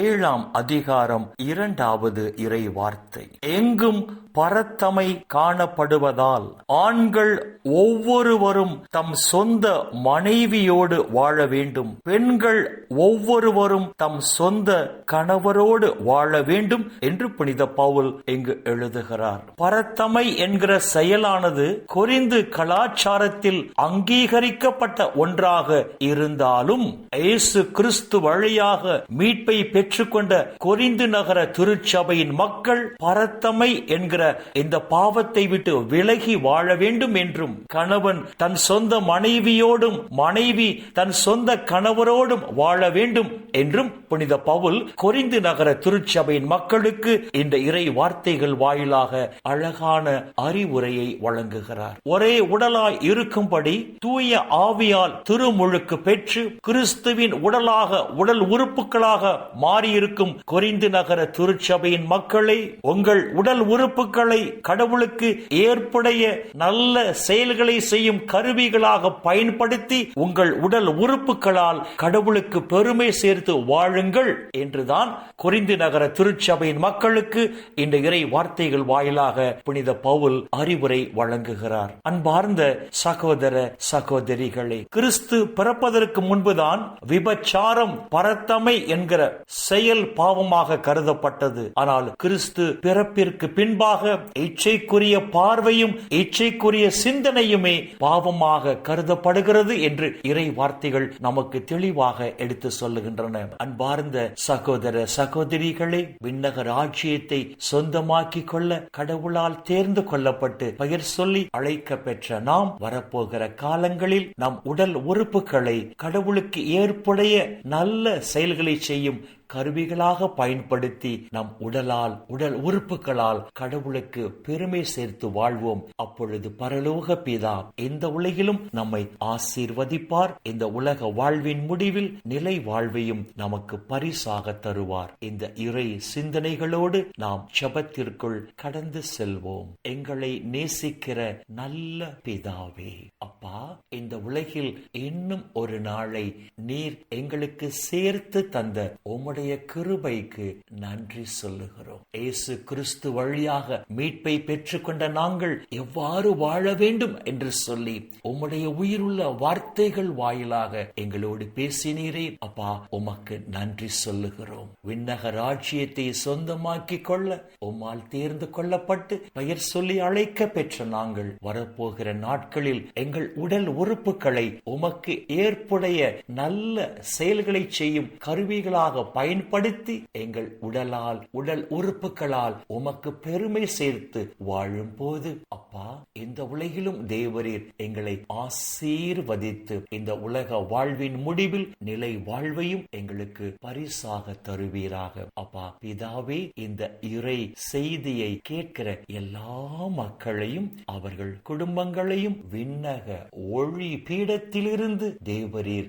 ஏழாம் அதிகாரம் இரண்டாவது இறை வார்த்தை எங்கும் பரத்தமை காணப்படுவதால் ஆண்கள் ஒவ்வொருவரும் தம் சொந்த மனைவியோடு வாழ வேண்டும். பெண்கள் ஒவ்வொருவரும் தம் சொந்த கணவரோடு வாழ வேண்டும் என்று புனித பவுல் இங்கு எழுதுகிறார். பரத்தமை என்கிற செயலானது குறிந்து கலாச்சாரத்தில் அங்கீகரிக்கப்பட்ட ஒன்றாக இருந்தாலும் இயேசு கிறிஸ்து வழியாக மீட்பை பெற்றுக்கொண்ட கொரிந்து நகர திருச்சபையின் மக்கள் பரத்தமை என்கிற இந்த பாவத்தை விட்டு விலகி வாழ வேண்டும் என்றும் கணவன் தன் சொந்த மனைவியோடும் மனைவி தன் சொந்த கணவரோடும் வாழ வேண்டும் என்றும் புனித பவுல் கொரிந்து நகர திருச்சபையின் மக்களுக்கு இந்த இறை வார்த்தைகள் வாயிலாக அழகான அறிவுரையை வழங்குகிறார். ஒரே உடலாய் இருக்கும்படி தூய ஆவியால் திருமுழுக்கு பெற்று கிறிஸ்துவின் உடலாக உடல் உறுப்புகளாக மாறியிருக்கும் கொரிந்து நகர திருச்சபையின் மக்களை உங்கள் உடல் உறுப்புகளை கடவுளுக்கு ஏற்புடைய நல்ல செயல்களை செய்யும் கருவிகளாக பயன்படுத்தி உங்கள் உடல் உறுப்புகளால் கடவுளுக்கு பெருமை சேர்த்து வாழுங்கள் என்றுதான் குறிந்து நகர திருச்சபையின் மக்களுக்கு இந்த இறை வார்த்தைகள் வாயிலாக புனித பவுல் அறிவுரை வழங்குகிறார். அன்பார்ந்த சகோதர சகோதரிகளே கிறிஸ்து பிறப்பதற்கு முன்புதான் விபச்சாரம் பரத்தமை என்கிற செயல் பாவமாக கருதப்பட்டது. ஆனால் கிறிஸ்து பிறப்பிற்கு பின்பாக இச்சைக்குரிய பார்வையும் இச்சைக்குரிய சிந்தனையுமே பாவமாக கருதப்படுகிறது என்று இறை வார்த்தைகள் நமக்கு தெளிவாக எடுத்து சொல்லுகின்றன. அன்பார்ந்த சகோதர சகோதரிகளே விண்ணகர் ஆட்சியத்தை சொந்தமாக்கிக் கொள்ள கடவுளால் தேர்ந்து கொள்ளப்பட்டு பெயர் சொல்லி அழைக்க பெற்ற நாம் வரப்போகிற காலங்களில் நம் உடல் உறுப்புகளை கடவுளுக்கு ஏற்புடைய நல்ல செயல்களை செய்யும் கருவிகளாக பயன்படுத்தி நம் உடலால் உடல் உறுப்புகளால் கடவுளுக்கு பெருமை சேர்த்து வாழ்வோம். அப்பொழுது பரலோக பிதா இந்த உலகிலும் நம்மை ஆசீர்வதிப்பார். இந்த உலக வாழ்வின் முடிவில் நிலை வாழ்வையும் நமக்கு பரிசாக தருவார். இந்த இறை சிந்தனைகளோடு நாம் ஜபத்திற்குள் கடந்து செல்வோம். எங்களை நேசிக்கிற நல்ல பிதாவே அப்பா இந்த உலகில் இன்னும் ஒரு நாளை நீர் எங்களுக்கு சேர்த்து தந்த உம்முடைய கிருபைக்கு நன்றி சொல்லுகிறோம். ஏசு கிறிஸ்து வழியாக மீட்பை பெற்றுக்கொண்ட நாங்கள் எவ்வாறு வாழ வேண்டும் என்று சொல்லி உம்முடைய உயிருள்ள வார்த்தைகள் வாயிலாக எங்களோடு பேசினீரே. அப்பா உமக்கு நன்றி சொல்லுகிறோம். விண்ணக ராஜ்யத்தை சொந்தமாக்கி கொள்ள உம்மால் தேர்ந்து கொள்ளப்பட்டு பெயர் சொல்லி அழைக்க பெற்ற நாங்கள் வரப்போகிற நாட்களில் எங்கள் உடல் உறுப்புகளை உமக்கு ஏற்புடைய நல்ல செயல்களை செய்யும் கருவிகளாக பயன்படுத்தி எங்கள் உடலால் உடல் உறுப்புகளால் உமக்கு பெருமை சேர்த்து வாழும் போது அப்பா இந்த உலகிலும் தேவரீர் எங்களை ஆசீர்வதித்து இந்த உலக வாழ்வின் முடிவில் நிலை வாழ்வையும் எங்களுக்கு பரிசாக தருவீராக. அப்பா பிதாவே இந்த இறை செய்தியை கேட்கிற எல்லா மக்களையும் அவர்கள் குடும்பங்களையும் விண்ணக ஒளி பீடத்திலிருந்து தேவரீர்